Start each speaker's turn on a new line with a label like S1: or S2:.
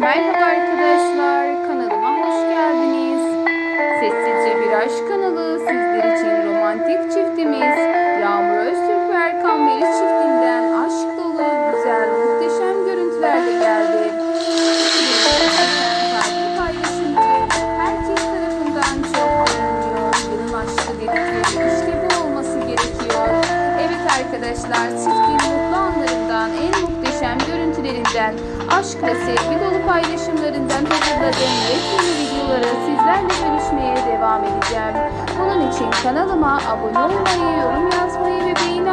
S1: Merhaba arkadaşlar, kanalıma hoş geldiniz. Sessizce Bir Aşk kanalı sizler için romantik çiftimiz Yağmur Öztürk ve Erkan Meriç çiftinden aşk dolu, güzel, muhteşem görüntülerle geldi. Herkes tarafından çok beğeniliyor. Yılın aşkı dedikleri işte bu olması gerekiyor. Evet arkadaşlar, çiftin görüntülerinden, aşk ve sevgi dolu paylaşımlarından hazırladığım yepyeni videoları sizlerle bölüşmeye devam edeceğim. Bunun için kanalıma abone olmayı, yorum yazmayı ve beğeni